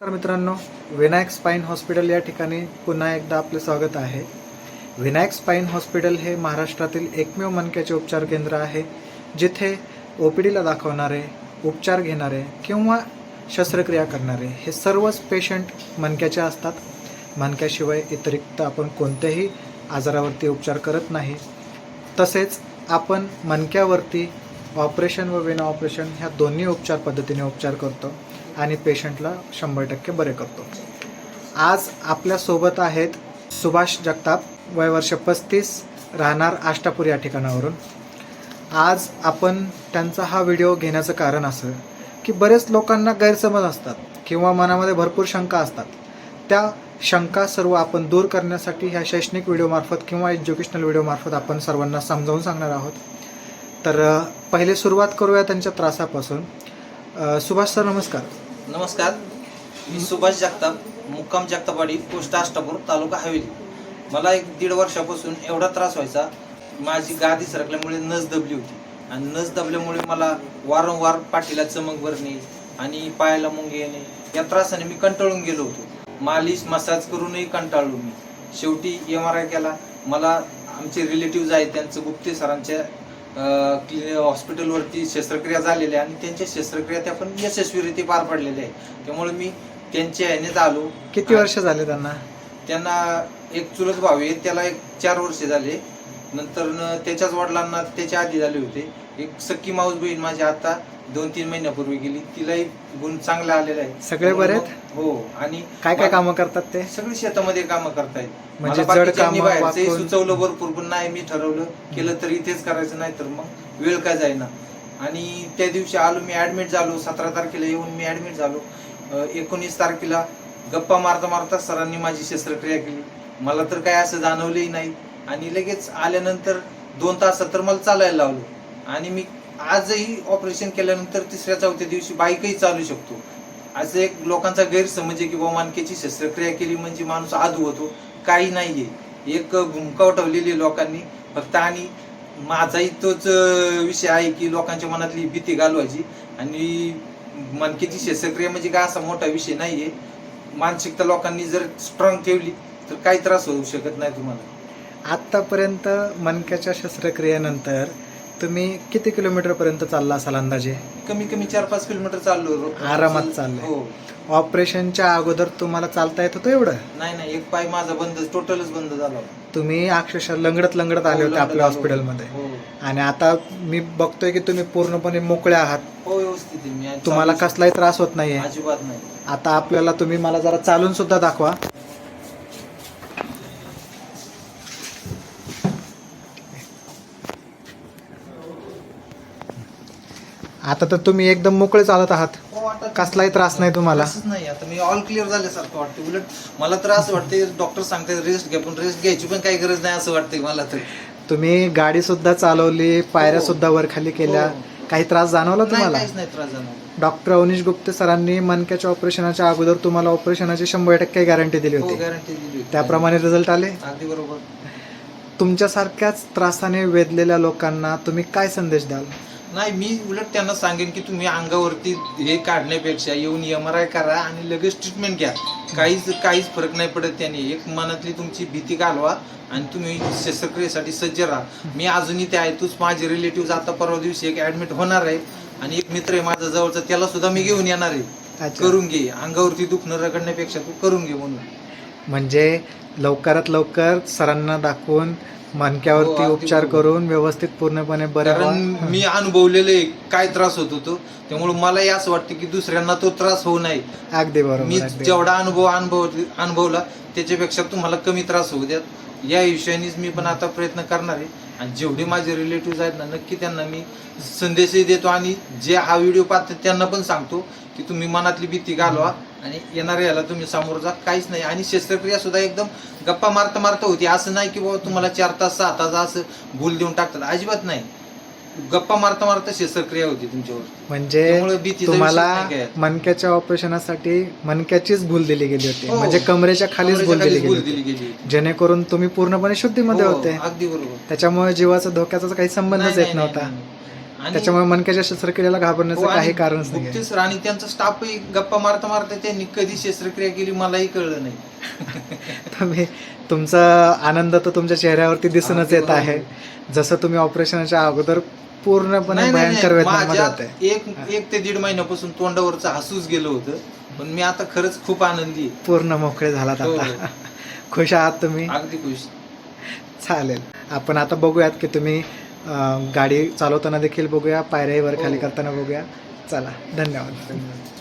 नमस्कार मित्रांनो Vinayak spine hospital या ठिकाणी पुन्हा एकदा आपले स्वागत आहे. विनायक स्पाईन हॉस्पिटल हे महाराष्ट्रातील एकमेव मनक्याचे उपचार केंद्र आहे जिथे ओ पी डीला दाखवणारे उपचार घेणारे किंवा शस्त्रक्रिया करणारे हे सर्वच पेशंट मनक्याचे असतात. मनक्याशिवाय व्यतिरिक्त आपण कोणत्याही आजारावरती उपचार करत नाही. तसेच आपण मनक्यावरती ऑपरेशन व विना ऑपरेशन ह्या दोन्ही उपचार पद्धतीने उपचार करतो. आणि पेशंटला शंभर टक्के बरे करतो. आज आपल्यासोबत आहेत सुभाष जगताप. वय वर्ष पस्तीस राहणार आष्टापूर या ठिकाणावरून. आज आपण त्यांचा हा व्हिडिओ घेण्याचं कारण असं की बरेच लोकांना गैरसमज असतात किंवा मनामध्ये भरपूर शंका असतात. त्या शंका सर्व आपण दूर करण्यासाठी ह्या शैक्षणिक व्हिडिओमार्फत किंवा एज्युकेशनल व्हिडिओमार्फत आपण सर्वांना समजावून सांगणार आहोत. तर पहिले सुरुवात करूया त्यांच्या त्रासापासून. सुभाष सर नमस्कार. नमस्कार. मी सुभाष जगताप मुक्काम जगतापाडी पोस्ट अष्टापूर तालुका हवेली. मला एक दीड वर्षापासून एवढा त्रास व्हायचा माझी गादी सरकल्यामुळे नस दबली होती. आणि नस दबल्यामुळे मला वारंवार पाठीला चमक भरणे आणि पायाला मुंगे येणे या त्रासाने मी कंटाळून गेलो होतो. मालिश मसाज करूनही कंटाळलो मी. शेवटी एम आर आय केला. मला आमचे रिलेटिव्ह आहेत त्यांचं गुप्ते सरांच्या हॉस्पिटलवरती शस्त्रक्रिया झालेल्या आणि त्यांच्या शस्त्रक्रिया त्या पण यशस्वीरित्या पार पडलेल्या आहे त्यामुळे मी त्यांच्या ह्यानेच आलो किती वर्ष झाले त्यांना? त्यांना एक चुलत भाऊ आहे त्याला एक चार वर्ष झाले. नंतर न त्याच्याच वडिलांना त्याच्या आधी झाले होते. एक सख्खी माऊस बहीण माझी आता दोन तीन महिन्यापूर्वी गेली. तिलाही गुण चांगला आलेला आहे. सगळे बरे आहेत? हो आणि काय काय कामं करतात ते? सगळी शेतामध्ये कामं करतायत. म्हणजे मला जड बाकीच्यांनी कामं बाहेरचंही वाकून- सुचवलं भरपूर पण नाही मी ठरवलं. केलं तर इथेच करायचं नाही तर मग वेळ काय जाईना. आणि त्या दिवशी आलो मी ऍडमिट झालो. सतरा तारखेला येऊन मी ऍडमिट झालो. अं, एकोणीस तारखेला गप्पा मारता मारता सरांनी माझी शस्त्रक्रिया केली. मला तर काय असं जाणवलंही नाही. आणि लगेच आल्यानंतर दोन तासात तर मला चालायला लावलं. आणि मी आजही ऑपरेशन केल्यानंतर तिसऱ्या चौथ्या दिवशी बाईकही चालू शकतो. असं एक लोकांचा गैरसमज आहे की बाबा मानकेची शस्त्रक्रिया केली म्हणजे माणूस आधू होतो. काही नाहीये. एक भूमिका उठवलेली लोकांनी. फक्त आणि माझाही तोच विषय आहे की लोकांच्या मनातली भीती घालवायची. आणि मनकेची शस्त्रक्रिया म्हणजे काय असा मोठा विषय नाहीये. मानसिकता लोकांनी जर स्ट्रॉंग ठेवली तर काही त्रास होऊ शकत नाही तुम्हाला. आत्तापर्यंत मनक्याच्या शस्त्रक्रियेनंतर तुम्ही किती किलोमीटर पर्यंत चालला असाल अंदाजे? कमी कमी चार पाच किलोमीटर चाललो आरामात चाललंय. हो. ऑपरेशनच्या अगोदर तुम्हाला चालता येत होतं एवढं? नाही नाही. एक पाय माझा बंद टोटलच बंद झाला. तुम्ही अक्षरशः लंगडत लंगडत आले हो, होते आपल्या. हॉस्पिटलमध्ये हो. आणि आता मी बघतोय की तुम्ही पूर्णपणे मोकळे आहात. हो व्यवस्थित तुम्हाला कसलाही त्रास होत नाहीये. अजिबात नाही. आता आपल्याला तुम्ही मला जरा चालून सुद्धा दाखवा. आता तर तुम्ही एकदम मोकळे चालत आहात. हो, आता कसलाही त्रास नाही तुम्हाला. त्रासच नाही आता मी ऑल क्लिअर झाल्यासारखं वाटतं उलट मला तर असं वाटते डॉक्टर सांगते रेस्ट घ्या पण रेस्ट घ्यायची पण काही गरज नाही असं वाटतंय मला तर. तुम्ही गाडी सुद्धा चालवली पायऱ्या हो. सुद्धा वर खाली केल्या. हो. काही त्रास जाणवला नाही तुम्हाला? काहीच नाही त्रास डॉक्टर अवनीश गुप्ते सरांनी मनक्याच्या ऑपरेशनाच्या अगोदर तुम्हाला ऑपरेशनाची शंभर टक्के गॅरंटी दिली हो होती. गॅरंटी दिली होती. त्याप्रमाणे रिझल्ट आले? अगदी बरोबर. तुमच्यासारख्याच त्रासाने वेधलेल्या लोकांना तुम्ही काय संदेश द्याल? नाही मी उलट त्यांना सांगेन की तुम्ही अंगावरती हे काढण्यापेक्षा येऊन एम आर आय करा आणि लगेच ट्रीटमेंट घ्या. काहीच काहीच फरक नाही पडत त्याने. एक मनातली तुमची भीती घालवा आणि तुम्ही शस्त्रक्रियेसाठी सज्ज राहा. मी अजूनही ते आहे तूच माझे रिलेटिव्ह आता परवा दिवशी एक ऍडमिट होणार आहे आणि एक मित्र आहे माझा जवळचा त्याला सुद्धा मी घेऊन येणार आहे. करून घे. अंगावरती दुखणं रगडण्यापेक्षा तू करून घे म्हणून. म्हणजे लवकरात लवकर सरांना दाखवून हो, मनक्यावरती अगदी उपचार बरोबर. करून व्यवस्थित पूर्णपणे बरे कारण व्हा. मी अनुभवलेले काय त्रास होत होतो त्यामुळे मलाही असं वाटतं की दुसऱ्यांना तो त्रास होऊ नये. अगदी मी बरोबर अगदी. जेवढा अनुभव अनुभव अनुभवला त्याच्यापेक्षा तुम्हाला कमी त्रास होऊ द्यात. या विषयानेच मी पण आता प्रयत्न करणार आहे. आणि जेवढे माझे रिलेटिव्ह आहेत ना नक्की त्यांना मी संदेशही देतो आणि जे हा व्हिडिओ पाहतात त्यांना पण सांगतो की तुम्ही मनातली भीती घालवा. आणि येणाऱ्या याला तुम्ही सामोरं जा. काहीच नाही. आणि शस्त्रक्रिया सुद्धा एकदम गप्पा मारता मारता होती. असं नाही की बाबा तुम्हाला चार तास सहा तास असं भूल देऊन टाकतात. अजिबात नाही. गप्पा मारता मारता शस्त्रक्रिया होती तुमच्यावर म्हणजे भीतीचा तुम्हाला विषय नाही काय. मनक्याच्या ऑपरेशनासाठी मनक्याचीच भूल दिली गेली होती. हो. म्हणजे कमरेच्या खालीच भूल दिली गेली भूल होती. दिली गेली होती. जेणेकरून तुम्ही पूर्णपणे शुद्धीमध्ये हो, होते. अगदी बरोबर. त्याच्यामुळे जीवाचा धोक्याचा काही संबंधच नाही, येत नाही, नव्हता. नाही, नाही. त्याच्यामुळे मनक्याच्या शस्त्रक्रियेला घाबरण्याचं हो, काही कारणच नाही सर आणि त्यांचा स्टाफही गप्पा मारता मारता त्यांनी कधी शस्त्रक्रिया केली मलाही कळलं नाही. तुम्ही तुमचा आनंद तर तुमच्या चेहऱ्यावरती दिसूनच येत आहे. जसं तुम्ही ऑपरेशनच्या अगोदर पूर्णपणे भयंकर एक एक ते दीड महिन्यापासून तोंडावरचं हसूच गेलं होतं. पण मी आता खरंच खूप आनंदी. पूर्ण मोकळे झालात हो, आता. खुश आहात तुम्ही? अगदी खुश. चालेल. आपण आता बघूयात की तुम्ही गाडी चालवताना देखील बघूया पायऱ्यावर खाली करताना बघूया. चला धन्यवाद. धन्यवाद.